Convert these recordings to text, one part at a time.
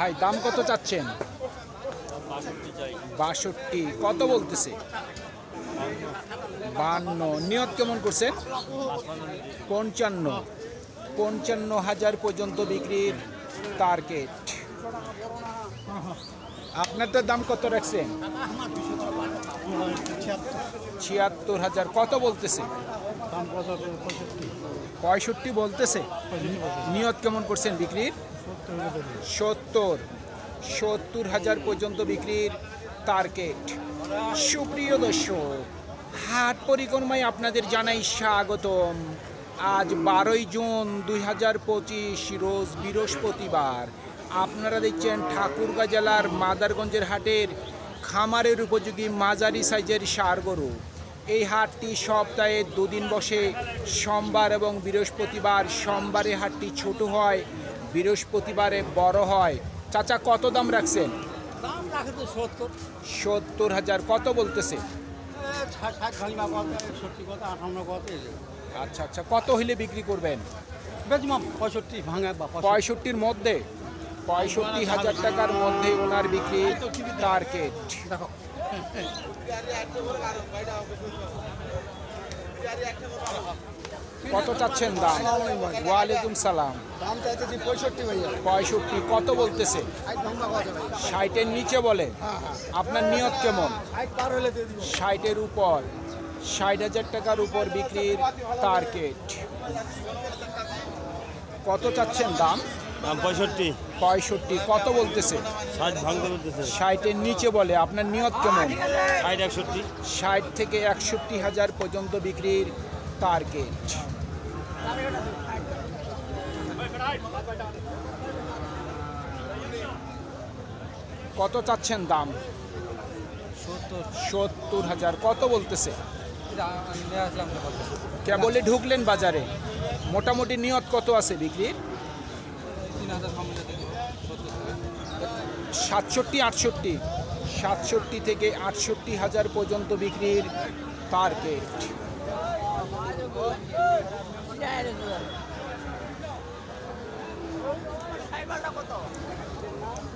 ভাই, দাম কত চাচ্ছেন? বাষট্টি, কত বলতেছে? বান্ন, নিয়ত কেমন করছেন? পঞ্চান্ন। পঞ্চান্ন হাজার পর্যন্ত বিক্রির টার্গেট আপনারটার দাম কত রাখছেন? ছিয়াত্তর হাজার, কত বলতেছে? পঁয়ষট্টি বলতেছে? নিয়ত কেমন করছেন বিক্রির? সত্তর সত্তর হাজার পর্যন্ত বিক্রির টার্গেট সুপ্রিয় দর্শক, হাট পরিক্রমায় আপনাদের জানাই স্বাগতম। আজ বারোই জুন দুই হাজার পঁচিশ, রোজ বৃহস্পতিবার। আপনারা দেখছেন ঠাকুরগাঁ জেলার মাদারগঞ্জের হাটের খামারের উপযোগী মাঝারি সাইজের সার গরু। এই হাটটি সপ্তাহে দুদিন বসে, সোমবার এবং বৃহস্পতিবার সোমবারে হাটটি ছোট হয়। বৃহস্পতিবারে বড় হয়। চাচা কত দাম রাখছেন? সত্তর। হাজার কত বলতেছে। আচ্ছা আচ্ছা কত হইলে বিক্রি করবেন? পঁয়ষট্টি ভাঙা পঁয়ষট্টির মধ্যে? পঁয়ষট্টি হাজার টাকার মধ্যে ওনার বিক্রি টার্গেট। দেখো। কত চাচ্ছেন দাম? ওয়ালাইকুম সালাম। দাম চাইতেছি পঁয়ষট্টি ভাইয়া পঁয়ষট্টি কত বলতেছে? ষাটের নিচে বলে। আপনার নিয়ত কেমন? ষাটের উপর। ষাট হাজার টাকার উপর বিক্রির টার্গেট কত চাচ্ছেন দাম? দাম পঁয়ষট্টি। পঁয়ষট্টি কত বলতেছে? ষাট ভাঙতে বলতেছে। ষাটের নিচে বলে। আপনার নিয়ত কেমন? ষাট একষট্টি। ষাট থেকে একষট্টি হাজার পর্যন্ত বিক্রির টার্গেট কত চাচ্ছেন দাম? সত্তর। হাজার। কত বলতেছে? কেবলই ঢুকলেন বাজারে? মোটামুটি নিয়ত কত আছে বিক্রির সাতষট্টি আটষট্টি। সাতষট্টি থেকে আটষট্টি হাজার পর্যন্ত বিক্রির টার্গেট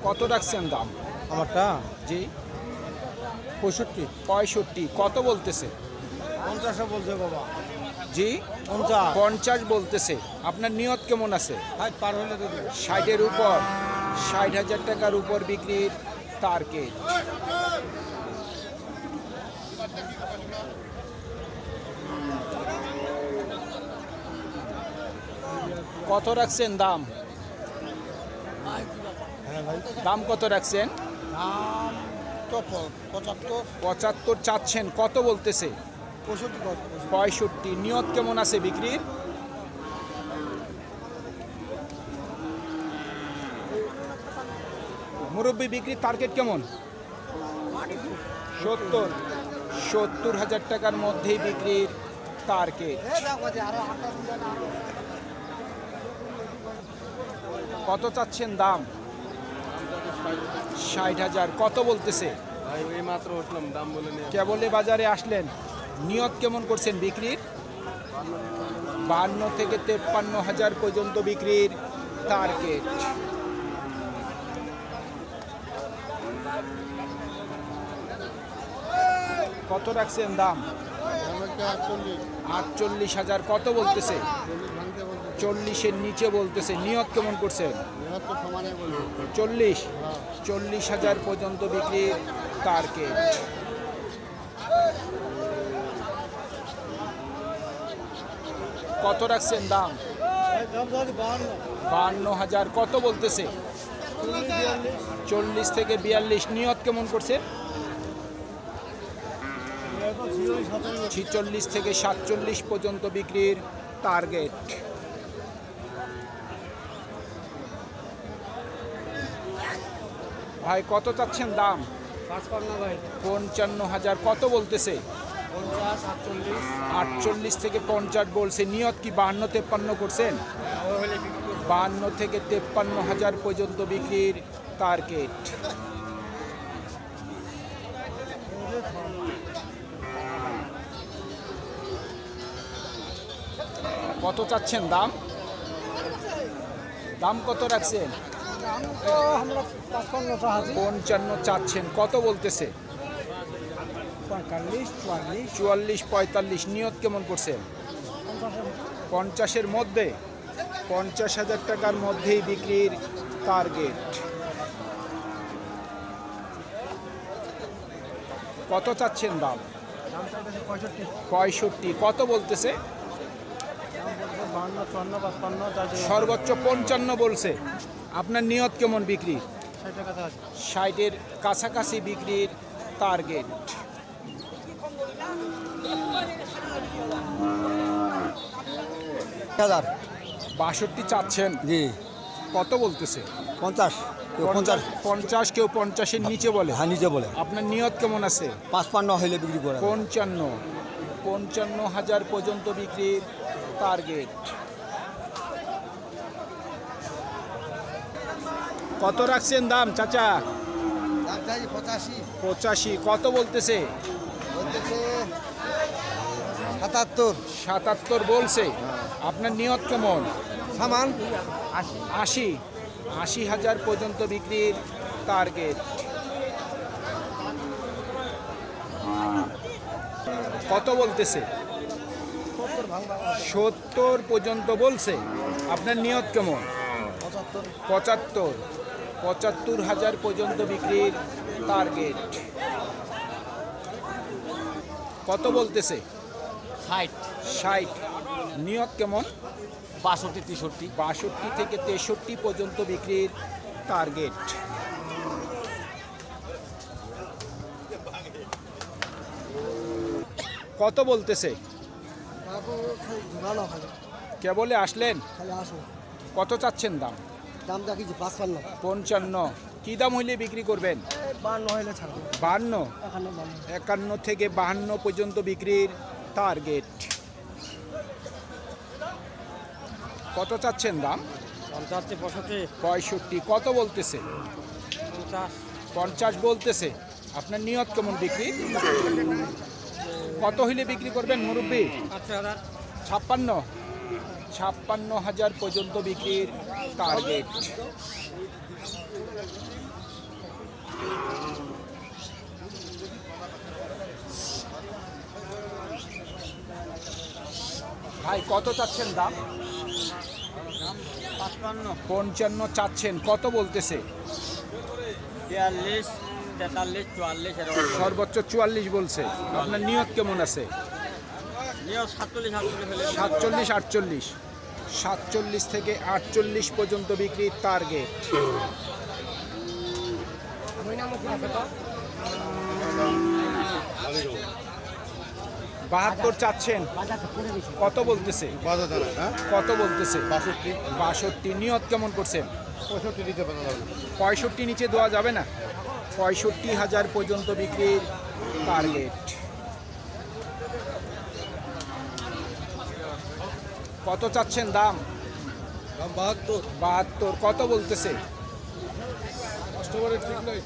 কত রাখছেন দাম? আমারটা? জি। পঁয়ষট্টি। পঁয়ষট্টি। কত বলতেছে? পঞ্চাশে বলছে বাবা। জি? পঞ্চাশ। পঞ্চাশ বলতেছে। আপনার নিয়ত কেমন আছে? ষাট পার হলে ষাটের উপর। ষাট হাজার টাকার উপর বিক্রির টার্গেট কত রাখছেন দাম? দাম কত রাখছেন? পঁচাত্তর। চাচ্ছেন কত বলতেছে? পঁয়ষট্টি পঁয়ষট্টি। নিয়ত কেমন আছে বিক্রির? মুরব্বী বিক্রির টার্গেট কেমন? সত্তর। সত্তর হাজার টাকার মধ্যেই বিক্রির টার্গেট কত চাচ্ছেন দাম? ষাট হাজার। কত বলতেছে? কেবলে বাজারে আসলেন। নিয়ত কেমন করছেন বিক্রির? বান্ন থেকে তেপ্পান্ন হাজার পর্যন্ত বিক্রির টার্গেট কত রাখছেন দাম? আটচল্লিশ হাজার। কত বলতেছে? চল্লিশের নিচে বলতেছে। নিয়ত কেমন করছেন চল্লিশ। চল্লিশ হাজার পর্যন্ত বিক্রির টার্গেট কত রাখছেন দাম? বান্ন হাজার। কত বলতেছে? চল্লিশ থেকে বিয়াল্লিশ। নিয়ত কেমন করছে? ছিচল্লিশ থেকে সাতচল্লিশ পর্যন্ত বিক্রির টার্গেট ভাই কত চাচ্ছেন দাম? পঞ্চান্ন হাজার কত বলতেছে? আটচল্লিশ। থেকে পঞ্চাশ বলছে। নিয়ত কি বাহান্ন তেপ্পান্ন করছেন? বান্ন থেকে তেপ্পান্ন হাজার পর্যন্ত বিক্রির টার্গেট কত চাচ্ছেন দাম? দাম কত রাখছেন? পঞ্চান্ন চাচ্ছেন। কত বলতেছে? চুয়াল্লিশ। পঁয়তাল্লিশ। নিয়ত কেমন করছেন পঞ্চাশের মধ্যে। পঞ্চাশ হাজার টাকার মধ্যেই বিক্রির টার্গেট কত চাচ্ছেন দাম? পঁয়ষট্টি। কত বলতেছে? সর্বোচ্চ পঞ্চান্ন বলছে। আপনার নিয়ত কেমন বিক্রি? ষাট ষাটের কাছাকাছি বিক্রির টার্গেট হাজার। বাষট্টি চাচ্ছেন। জি। কত বলতেছে? পঞ্চাশ। কেউ পঞ্চাশ। পঞ্চাশ কেউ পঞ্চাশের নিচে বলে। হ্যাঁ নিচে বলে। আপনার নিয়ত কেমন আছে? পাঁচপান্ন হইলে বিক্রি করে পঞ্চান্ন। পঞ্চান্ন হাজার পর্যন্ত বিক্রির টার্গেট কত রাখছেন দাম চাচা? পঁচাশি। কত বলতেছে? বলতেছে সাতাত্তর। সাতাত্তর বলছে। আপনার নিয়ত কেমন? সামান। আশি। আশি? হাজার পর্যন্ত বিক্রির টার্গেট কত বলতেছে? সত্তর পর্যন্ত বলছে। আপনার নিয়ত কেমন? পঁচাত্তর। পঁচাত্তর হাজার পর্যন্ত বিক্রির টার্গেট কত বলতেছে? ষাট। ষাট। নিয়ত কেমন? বাষট্টি তেষট্টি। বাষট্টি থেকে তেষট্টি পর্যন্ত বিক্রির টার্গেট কত বলতেছে? কেবলে আসলেন? কত চাচ্ছেন দাম? দাম দেখিছি পাঁচপান্ন। পঞ্চান্ন। কি দাম হইলে বিক্রি করবেন? বান্ন হইলে ছাড়বো। বাহান্ন বান্ন। একান্ন থেকে বাহান্ন পর্যন্ত বিক্রির টার্গেট কত চাচ্ছেন দাম? পঞ্চাশ পঁয়ষট্টি। পঁয়ষট্টি। কত বলতেছে? পঞ্চাশ। পঞ্চাশ বলতেছে। আপনার নিয়ত কেমন বিক্রি? কত হইলে বিক্রি করবেন মুরব্বী? আচ্ছা ছাপ্পান্ন। ছাপ্পান্ন হাজার পর্যন্ত বিক্রির টার্গেট ভাই কত চাচ্ছেন দাম? পাঁচপান্ন। পঞ্চান্ন চাচ্ছেন কত বলতেছে? বিয়াল্লিশ তেতাল্লিশ চুয়াল্লিশ সর্বোচ্চ চুয়াল্লিশ বলছে। আপনার নিয়ত কেমন আছে? নিয়ে সাতচল্লিশ সাতচল্লিশ সাতচল্লিশ আটচল্লিশ। সাতচল্লিশ থেকে আটচল্লিশ পর্যন্ত বিক্রির টার্গেট বাহাত্তর চাচ্ছেন। কত বলতেছে? কত বলতেছে? বাষট্টি। বাষট্টি নিয়ত কেমন করছেন? পঁয়ষট্টি পারলাম পঁয়ষট্টি নিচে দেওয়া যাবে না। পঁয়ষট্টি হাজার পর্যন্ত বিক্রির টার্গেট কত চাচ্ছেন দাম? বাহাত্তর। বাহাত্তর কত বলতেছে? কাস্টমারের ঠিক নাই।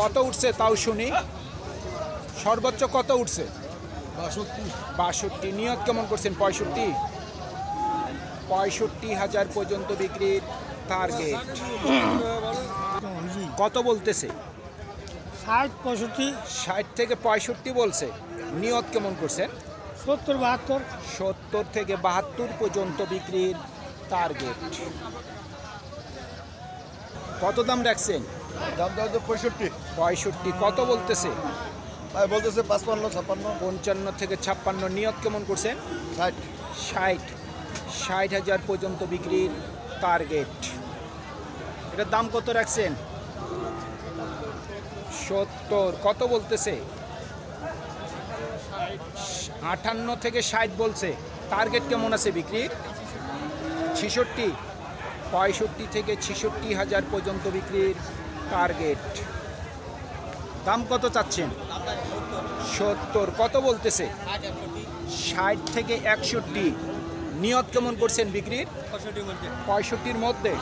কত উঠছে তাও শুনি। সর্বোচ্চ কত উঠছে? বাষট্টি। বাষট্টি নিয়ত কেমন করছেন পঁয়ষট্টি? পঁয়ষট্টি হাজার পর্যন্ত বিক্রির টার্গেট কত বলতেছে? ষাট পঁয়ষট্টি। ষাট থেকে পঁয়ষট্টি বলছে। নিয়ত কেমন করছেন? সত্তর বাহাত্তর? সত্তর থেকে বাহাত্তর পর্যন্ত বিক্রির টার্গেট কত দাম রাখছেন? দাম দাম তো পঁয়ষট্টি। পঁয়ষট্টি কত বলতেছে? ভাই বলতেছে পাঁচপান্ন ছাপ্পান্ন। পঞ্চান্ন থেকে ছাপ্পান্ন নিয়ত কেমন করছেন? ষাট। ষাট। ষাট হাজার পর্যন্ত বিক্রির টার্গেট এটার দাম কত রাখছেন? সত্তর কত বলতেছে? আটান্ন থেকে ষাট বলছে। টার্গেট কেমন আছে বিক্রির? ছিষট্টি পঁয়ষট্টি থেকে ছিষট্টি হাজার পর্যন্ত বিক্রির টার্গেট দাম কত চাচ্ছেন? সত্তর। কত বলতেছে? ষাট থেকে একষট্টি। নিয়ত কেমন করছেন বিক্রির? পঁয়ষট্টির মধ্যে।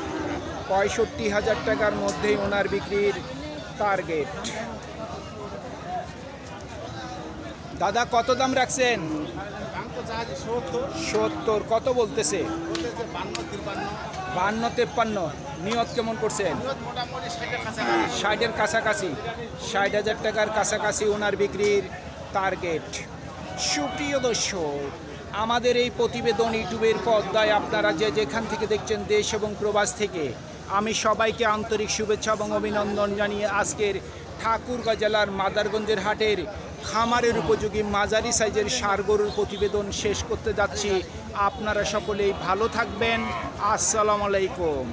পঁয়ষট্টি হাজার টাকার মধ্যেই ওনার বিক্রির টার্গেট দাদা, কত দাম রাখছেন? সত্তর। কত বলতেছে? বান্ন, তিপ্পান্ন। নিয়ত কেমন করছেন? ষাটের কাছাকাছি। ষাট হাজার টাকার কাছাকাছি ওনার বিক্রির টার্গেট সুপ্রিয় দর্শক, আমাদের এই প্রতিবেদন ইউটিউবের পর্দায় আপনারা যে যেখান থেকে দেখছেন দেশ এবং প্রবাস থেকে, আমি সবাইকে আন্তরিক শুভেচ্ছা এবং অভিনন্দন জানিয়ে আজকের ঠাকুরগাঁ জেলার মাদারগঞ্জের হাটের খামারের উপযোগী মাঝারি সাইজের সার গরুর প্রতিবেদন শেষ করতে যাচ্ছি। আপনারা সকলেই ভালো থাকবেন। আসসালামু আলাইকুম।